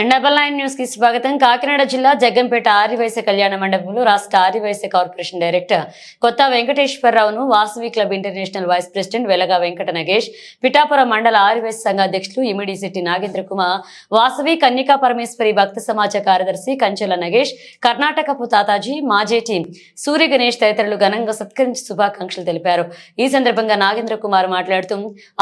Double nine న్యూస్కి స్వాగతం. కాకినాడ జిల్లా జగ్గంపేట ఆర్యవైశ్య కళ్యాణ మండపంలో రాష్ట్ర ఆర్యవైశ్య కార్పొరేషన్ డైరెక్టర్ కొత్త వెంకటేశ్వరరావును Vasavi club international vice president Velaga Venkata Nagesh Pithapuram మండల ఆర్యవైశ్య సంఘ అధ్యక్షులు ఇమిడిసిటి నాగేంద్ర కుమార్ వాసవి కన్యకా పరమేశ్వరి భక్త సమాజ కార్యదర్శి కంచెల నగేష్ కర్ణాటకపు తాతాజీ మాజేటి సూర్య గణేష్ తదితరులు ఘనంగా సత్కరించి శుభాకాంక్షలు తెలిపారు. ఈ సందర్భంగా నాగేంద్ర కుమార్ మాట్లాడుతూ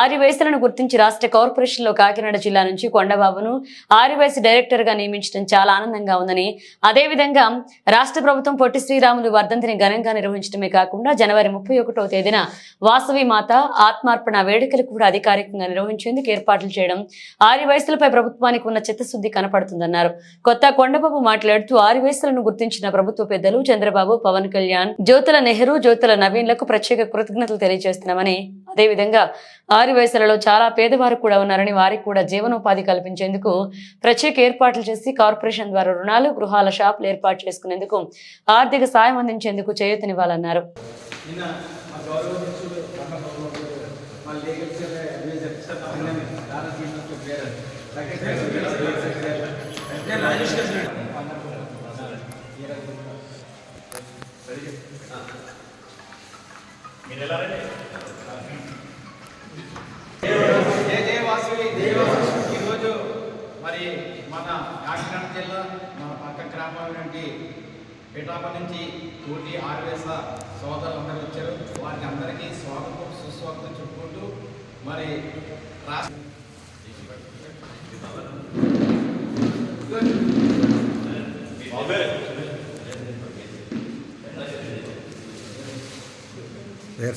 ఆర్యవైశ్యులను గుర్తించి రాష్ట్ర కార్పొరేషన్లో కాకినాడ జిల్లా నుంచి కొండబాబును ఆర్యవైశ్య డైరెక్టర్గా నియమించడం చాలా ఆనందంగా ఉందని అదేవిధంగా రాష్ట్ర ప్రభుత్వం పొట్టి శ్రీరాములు వర్ధంతిని ఘనంగా నిర్వహించడమే కాకుండా జనవరి ముప్పై ఒకటో తేదీన వాసవి మాత ఆత్మార్పణ వేడుకలు కూడా అధికారికంగా నిర్వహించేందుకు ఏర్పాట్లు చేయడం ఆర్యవైశ్యులపై ప్రభుత్వానికి ఉన్న చిత్తశుద్ధి కనపడుతుందన్నారు. కొత్త కొండబాబు మాట్లాడుతూ ఆర్యవైశ్యులను గుర్తించిన ప్రభుత్వ పెద్దలు చంద్రబాబు పవన్ కళ్యాణ్ జ్యోతుల నెహ్రూ జ్యోతుల నవీన్లకు ప్రత్యేక కృతజ్ఞతలు తెలియజేస్తున్నామని అదేవిధంగా ఆరు వయసులలో చాలా పేదవారు కూడా ఉన్నారని వారికి కూడా జీవనోపాధి కల్పించేందుకు ప్రత్యేక ఏర్పాట్లు చేసి కార్పొరేషన్ ద్వారా రుణాలు గృహాల షాపులు ఏర్పాటు చేసుకునేందుకు ఆర్థిక సాయం అందించేందుకు చేయూతనివ్వాలన్నారు. నిన్న మా గౌరవనీయులు ఈరోజు మరి మన కాకినాడ జిల్లా మన పక్క గ్రామమైనటువంటి పిఠాప నుంచి కోటి ఆర్వేస సోదరులందరూ వచ్చారు. వారికి అందరికీ స్వాగతం సుస్వాగతం చెప్పుకుంటూ మరి రాష్ట్ర వేర్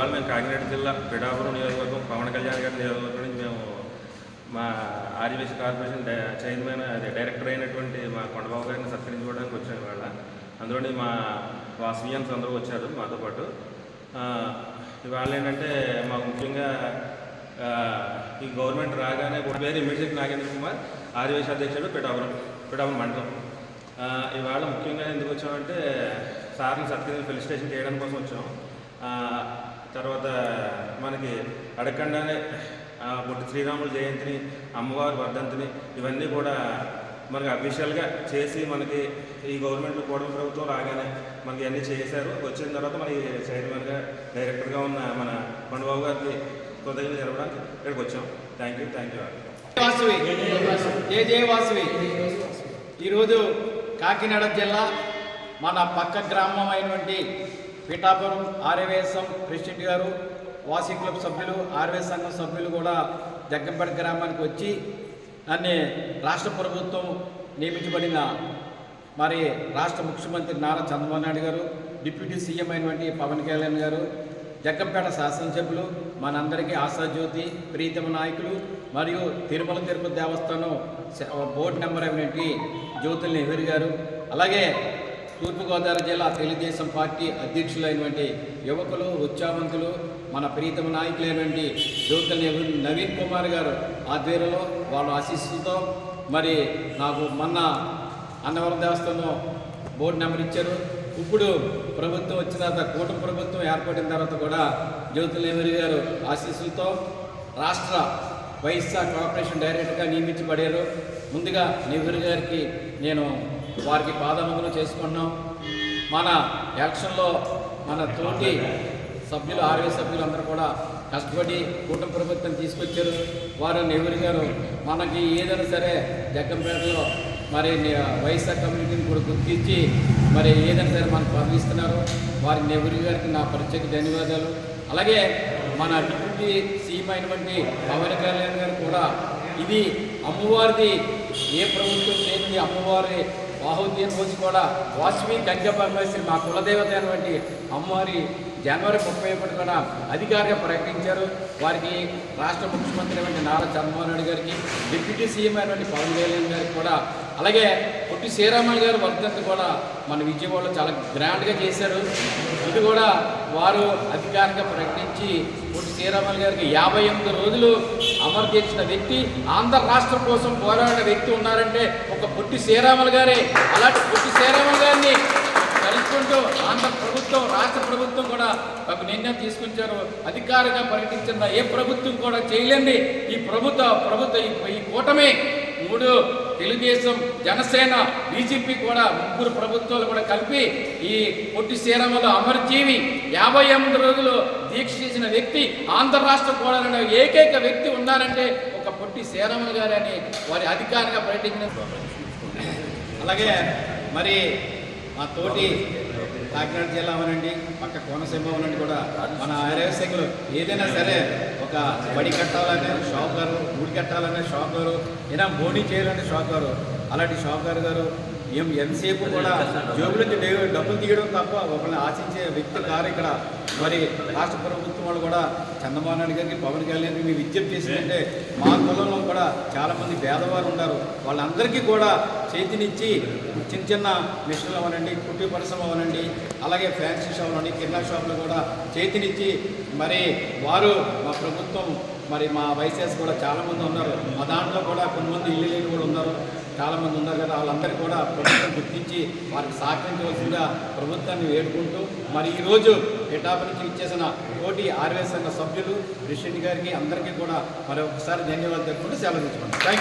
ఇవాళ మేము కాకినాడ జిల్లా పిఠాపురం నియోజకవర్గం పవన్ కళ్యాణ్ గారి నియోజకవర్గం నుంచి మేము మా ఆర్యవేశ కార్పొరేషన్ చైర్మన్ అదే డైరెక్టర్ అయినటువంటి మా కొండబాబు గారిని సత్కరించుకోవడానికి వచ్చాం ఇవాళ. అందులోని మా వాసవియన్స్ అందరూ వచ్చారు మాతో పాటు. ఇవాళ ఏంటంటే మాకు ముఖ్యంగా ఈ గవర్నమెంట్ రాగానే ఒక పేరు ఇమీడియట్ నాగేంద్ర కుమార్ ఆర్యవేశ అధ్యక్షుడు పిఠాపురం పిఠాపురం మండలం. ఇవాళ ముఖ్యంగా ఎందుకు వచ్చామంటే సార్ని సత్కరించి ఫెలిసిటేషన్ చేయడం కోసం వచ్చాం. తర్వాత మనకి అడగకుండానే బొట్టి శ్రీరాముల జయంతిని అమ్మవారి వర్ధంతిని ఇవన్నీ కూడా మనకి అఫీషియల్గా చేసి మనకి ఈ గవర్నమెంట్ కూడా ప్రభుత్వం రాగానే మనకి అన్నీ చేశారు. వచ్చిన తర్వాత మనకి చైర్మన్గా డైరెక్టర్గా ఉన్న మన పండుబాబు గారికి కృతజ్ఞతలు జరపడానికి ఇక్కడికి వచ్చాం. Thank you thank you. Vasavi జయ జయ ఈరోజు కాకినాడ జిల్లా మన పక్క గ్రామం అయినటువంటి పీఠాపురం ఆర్యవేశం ప్రెసిడెంట్ గారు వాసి క్లబ్ సభ్యులు ఆర్వే సంఘం సభ్యులు కూడా జగ్గంపేట గ్రామానికి వచ్చి నన్ను రాష్ట్ర ప్రభుత్వం నియమించబడిన మరి రాష్ట్ర ముఖ్యమంత్రి నారా చంద్రబాబు నాయుడు గారు డిప్యూటీ సీఎం అయినటువంటి పవన్ కళ్యాణ్ గారు జగ్గంపేట శాసనసభ్యులు మనందరికీ ఆశాజ్యోతి ప్రీతమ నాయకులు మరియు తిరుమల తిరుపతి దేవస్థానం బోర్డు నెంబర్ అయినటువంటి జ్యోతుల్ని నెహ్రూ గారు అలాగే తూర్పుగోదావరి జిల్లా తెలుగుదేశం పార్టీ అధ్యక్షులైనటువంటి యువకులు ఉత్సాహవంతులు మన ప్రీతమ నాయకులైనటువంటి జ్యోతుల నెహ్రూ నవీన్ కుమార్ గారు ఆధ్వర్యంలో వాళ్ళ ఆశీస్సులతో మరి నాకు మొన్న అన్నవరం దేవస్థానం బోర్డు నెంబర్ ఇచ్చారు. ఇప్పుడు ప్రభుత్వం వచ్చిన తర్వాత కూటమి ప్రభుత్వం ఏర్పడిన తర్వాత కూడా జ్యోతి నెహ్రూ గారు ఆశీస్సులతో రాష్ట్ర వైఎస్ఆర్ కార్పొరేషన్ డైరెక్టర్గా నియమించబడారు. ముందుగా నెహ్రూ గారికి నేను వారికి పాదముగులు చేసుకున్నాం. మన ఎలక్షన్లో మన తోటి సభ్యులు ఆర్వీ సభ్యులు అందరూ కూడా కష్టపడి కూటమి ప్రభుత్వం తీసుకొచ్చారు. వారు నెహ్రూ గారు మనకి ఏదైనా సరే జగ్గంపేటలో మరి వైఎస్ఆర్ కమ్యూనిటీని కూడా గుర్తించి మరి ఏదైనా సరే మనకు పంపిస్తున్నారు. వారి నెహ్రూ గారికి నా ప్రత్యేక ధన్యవాదాలు. అలాగే మన డిప్యూటీ సీఎం అయినటువంటి పవన్ కళ్యాణ్ గారు కూడా ఇది అమ్మవారిది ఏ ప్రభుత్వం చేతి అమ్మవారి బాహుద్యం రోజు కూడా వాసవి గంగ పరమేశ్వరి మా కులదేవత అయినటువంటి అమ్మవారి జనవరి ముప్పై ఒకటి కూడా అధికారిగా ప్రకటించారు. వారికి రాష్ట్ర ముఖ్యమంత్రి అయినటువంటి నారా చంద్రబాబు నాయుడు గారికి డిప్యూటీ సీఎం అయినటువంటి పవన్ కళ్యాణ్ గారికి కూడా అలాగే పొట్టి శ్రీరామన్ గారు వర్ధంతి కూడా మన విజయవాడలో చాలా గ్రాండ్గా చేశారు. ఇది కూడా వారు అధికారికంగా ప్రకటించి పొట్టి శ్రీరామన్ గారికి యాభై ఎనిమిది రోజులు అమలు చేసిన వ్యక్తి ఆంధ్ర రాష్ట్రం కోసం పోరాడిన వ్యక్తి ఉన్నారంటే ఒక పొట్టి శ్రీరాములు గారే. అలాంటి పొట్టి శ్రీరాములు గారిని కలుసుకుంటూ ఆంధ్ర ప్రభుత్వం రాష్ట్ర ప్రభుత్వం కూడా ఒక నిర్ణయం తీసుకొచ్చారు. అధికారిగా ప్రకటించిన ఏ ప్రభుత్వం కూడా చేయలేండి ఈ ప్రభుత్వ ప్రభుత్వ ఈ- ఈ కూటమి మూడు తెలుగుదేశం జనసేన బీజేపీ కూడా ముగ్గురు ప్రభుత్వాలు కూడా కలిపి ఈ పొట్టి శ్రీరాములు అమరజీవి యాభై ఎనిమిది రోజులు దీక్ష చేసిన వ్యక్తి ఆంధ్ర రాష్ట్ర కోడాలనే ఏకైక వ్యక్తి ఉన్నారంటే ఒక పొట్టి శ్రీరాములు గారు అని వారి అధికారిగా ప్రకటించిన అలాగే మరి మా తోటి కాకినాడ జిల్లా అవనండి పక్క కోనసీమ అవనండి కూడా మన ఆరోగ్యశాఖలు ఏదైనా సరే ఒక బడి కట్టాలనే షాప్ గారు ఊడి కట్టాలనే షావుకారు ఏదైనా బోనీ చేయాలంటే గారు అలాంటి షాప్ గారు ఏం ఎంతసేపు కూడా జోబుల నుంచి డే- డబ్బులు తీయడం తప్ప ఒకరిని ఆశించే వ్యక్తి కారు ఇక్కడ. మరి రాష్ట్ర ప్రభుత్వం వాళ్ళు కూడా చంద్రబాబు నాయుడు గారికి పవన్ కళ్యాణ్ గారికి మీ విజ్ఞప్తి చేసిందంటే మా కులంలో కూడా చాలామంది పేదవారు ఉన్నారు. వాళ్ళందరికీ కూడా చేతినిచ్చి చిన్న చిన్న మిషన్లు అవనండి కుట్టి పరిశ్రమ అవనండి అలాగే ఫ్యాన్సీ షాప్ అవనండి కిరాణా షాపులు కూడా చేతినిచ్చి మరి వారు మా ప్రభుత్వం మరి మా వైసెస్ కూడా చాలామంది ఉన్నారు. మా దాంట్లో కూడా కొంతమంది ఇల్లు లేని కూడా ఉన్నారు. చాలామంది ఉన్నారు కదా వాళ్ళందరికీ కూడా ప్రభుత్వం గుర్తించి వారికి సహకరించవలసిందిగా ప్రభుత్వాన్ని వేడుకుంటూ మరి ఈరోజు ఎటాప్ నుంచి ఇచ్చేసిన కోటి ఆర్వే సంఘ సభ్యులు ప్రెసిడెంట్ గారికి అందరికీ కూడా మరి ఒకసారి ధన్యవాదాలు తెలుపుకుంటూ సెలవు తీసుకుంటాం